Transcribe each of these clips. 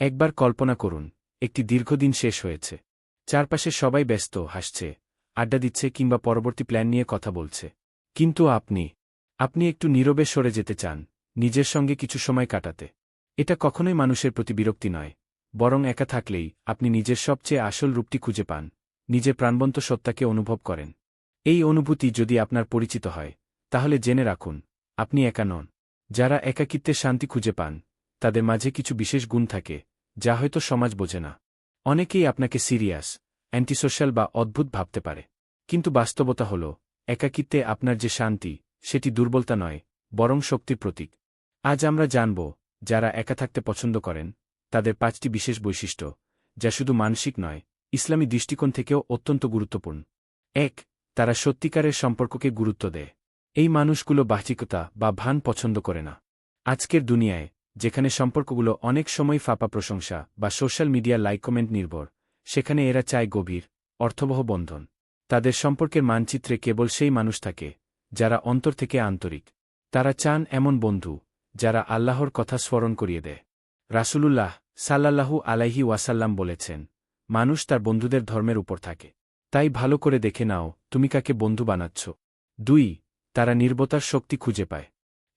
একবার কল্পনা করুন, একটি দীর্ঘদিন শেষ হয়েছে। চারপাশে সবাই ব্যস্ত, হাসছে, আড্ডা দিচ্ছে কিংবা পরবর্তী প্ল্যান নিয়ে কথা বলছে। কিন্তু আপনি আপনি একটু নীরবে সরে যেতে চান, নিজের সঙ্গে কিছু সময় কাটাতে। এটা কখনোই মানুষের প্রতি বিরক্তি নয়, বরং একা থাকলেই আপনি নিজের সবচেয়ে আসল রূপটি খুঁজে পান, নিজের প্রাণবন্ত সত্তাকে অনুভব করেন। এই অনুভূতি যদি আপনার পরিচিত হয়, তাহলে জেনে রাখুন, আপনি একা নন। যারা একাকিত্বের শান্তি খুঁজে পান তাদের মাঝে কিছু বিশেষ গুণ থাকে, যা হয়তো সমাজ বোঝে না। অনেকেই আপনাকে সিরিয়াস, অ্যান্টিসোশ্যাল বা অদ্ভুত ভাবতে পারে। কিন্তু বাস্তবতা হল, একাকিত্বে আপনার যে শান্তি, সেটি দুর্বলতা নয়, বরং শক্তির প্রতীক। আজ আমরা জানব, যারা একা থাকতে পছন্দ করেন, তাদের পাঁচটি বিশেষ বৈশিষ্ট্য, যা শুধু মানসিক নয়, ইসলামী দৃষ্টিকোণ থেকেও অত্যন্ত গুরুত্বপূর্ণ। এক, তারা সত্যিকারের সম্পর্ককে গুরুত্ব দেয়। এই মানুষগুলো বাহ্যিকতা বা ভান পছন্দ করে না। আজকের দুনিয়ায় যেখানে সম্পর্কগুলো অনেক সময় ফাপা প্রশংসা বা সোশ্যাল মিডিয়া লাইক কমেন্ট নির্ভর, সেখানে এরা চায় গভীর, অর্থবহ বন্ধন। তাদের সম্পর্কের মানচিত্রে কেবল সেই মানুষ থাকে, যারা অন্তর থেকে আন্তরিক। তারা চান এমন বন্ধু, যারা আল্লাহর কথা স্মরণ করিয়ে দেয়। রাসূলুল্লাহ সাল্লাল্লাহু আলাইহি ওয়াসাল্লাম বলেছেন, মানুষ তার বন্ধুদের ধর্মের উপর থাকে। তাই ভালো করে দেখে নাও, তুমি কাকে বন্ধু বানাচ্ছ। দুই, তারা নির্বতার শক্তি খুঁজে পায়।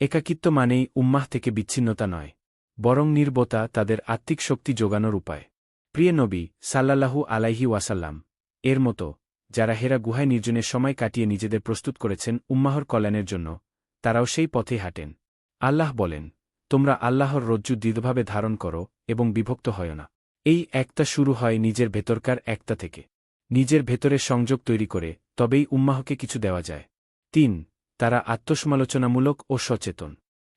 একাকিত্ব মানেই উম্মাহ থেকে বিচ্ছিন্নতা নয়, বরং নির্বতা তাদের আত্মিক শক্তি যোগানোর উপায়। প্রিয় নবী সাল্লাল্লাহু আলাইহি ওয়াসাল্লাম, এর মতো, যারা হেরা গুহায় নির্জনের সময় কাটিয়ে নিজেদের প্রস্তুত করেছেন উম্মাহর কল্যাণের জন্য, তারাও সেই পথে হাঁটেন। আল্লাহ বলেন, তোমরা আল্লাহর রজ্জু দৃঢ়ভাবে ধারণ করো এবং বিভক্ত হয় না। এই একটা শুরু হয় নিজের ভেতরকার একটা থেকে। নিজের ভেতরে সংযোগ তৈরি করে তবেই উম্মাহকে কিছু দেওয়া যায়। তিন তারা আত্মসমালোচনামূলক ও সচেতন।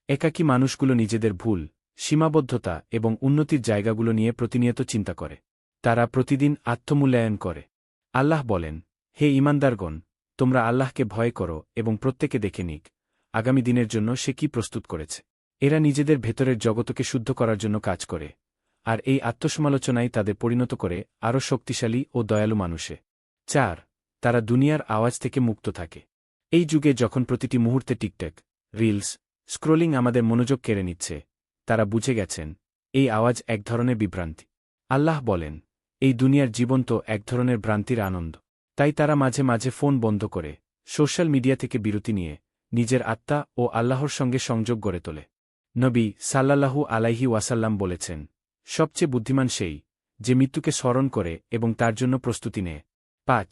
একাকী মানুষগুলো নিজেদের ভুল, সীমাবদ্ধতা এবং উন্নতির জায়গাগুলো নিয়ে প্রতিনিয়ত চিন্তা করে। তারা প্রতিদিন আত্মমূল্যায়ন করে। আল্লাহ বলেন, হে ইমানদারগণ তোমরা আল্লাহকে ভয় করো এবং প্রত্যেকে দেখে নিক, আগামী দিনের জন্য সে কি প্রস্তুত করেছে। এরা নিজেদের ভেতরের জগতকে শুদ্ধ করার জন্য কাজ করে, আর এই আত্মসমালোচনাই তাদের পরিণত করে আরও শক্তিশালী ও দয়ালু মানুষে। চার, তারা দুনিয়ার আওয়াজ থেকে মুক্ত থাকে। এই যুগে যখন প্রতিটি মুহূর্তে টিকটেক, রিলস, স্ক্রোলিং আমাদের মনোযোগ কেড়ে নিচ্ছে, তারা বুঝে গেছেন, এই আওয়াজ এক ধরনের বিভ্রান্তি। আল্লাহ বলেন, এই দুনিয়ার জীবন তো এক ধরনের ভ্রান্তির আনন্দ। তাই তারা মাঝে মাঝে ফোন বন্ধ করে, সোশ্যাল মিডিয়া থেকে বিরতি নিয়ে নিজের আত্মা ও আল্লাহর সঙ্গে সংযোগ গড়ে তোলে। নবী সাল্লাল্লাহু আলাইহি ওয়াসাল্লাম বলেছেন, সবচেয়ে বুদ্ধিমান সেই যে মৃত্যুকে স্মরণ করে এবং তার জন্য প্রস্তুতি নেয়। পাঁচ,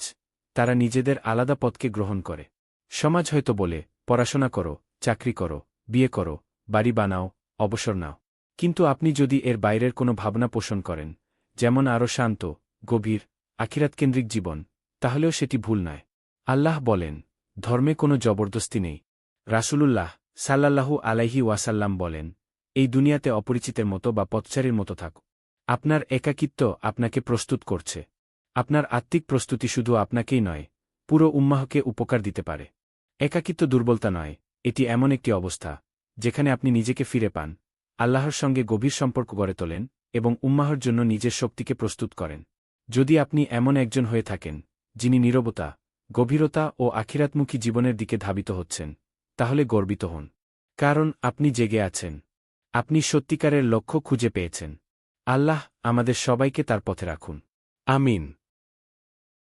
তারা নিজেদের আলাদা পথকে গ্রহণ করে। সমাজ হয়তো বলে, পড়াশোনা করো, চাকরি করো, বিয়ে করো, বাড়ি বানাও, অবসর নাও। কিন্তু আপনি যদি এর বাইরের কোনো ভাবনা পোষণ করেন, যেমন আরও শান্ত, গভীর, আখিরাতকেন্দ্রিক জীবন, তাহলেও সেটি ভুল নয়। আল্লাহ বলেন, ধর্মে কোনো জবরদস্তি নেই। রাসূলুল্লাহ সাল্লাল্লাহু আলাইহি ওয়াসাল্লাম বলেন, এই দুনিয়াতে অপরিচিতের মতো বা পথচারীর মতো থাকো। আপনার একাকিত্ব আপনাকে প্রস্তুত করছে। আপনার আত্মিক প্রস্তুতি শুধু আপনাকেই নয়, পুরো উম্মাহকে উপকার দিতে পারে। একাকিত্ব দুর্বলতা নয়, এটি এমন একটি অবস্থা, যেখানে আপনি নিজেকে ফিরে পান, আল্লাহর সঙ্গে গভীর সম্পর্ক গড়ে তোলেন এবং উম্মাহর জন্য নিজের শক্তিকে প্রস্তুত করেন। যদি আপনি এমন একজন হয়ে থাকেন, যিনি নীরবতা, গভীরতা ও আখিরাতমুখী জীবনের দিকে ধাবিত হচ্ছেন, তাহলে গর্বিত হন। কারণ আপনি জেগে আছেন। আপনি সত্যিকারের লক্ষ্য খুঁজে পেয়েছেন। আল্লাহ আমাদের সবাইকে তার পথে রাখুন। আমিন।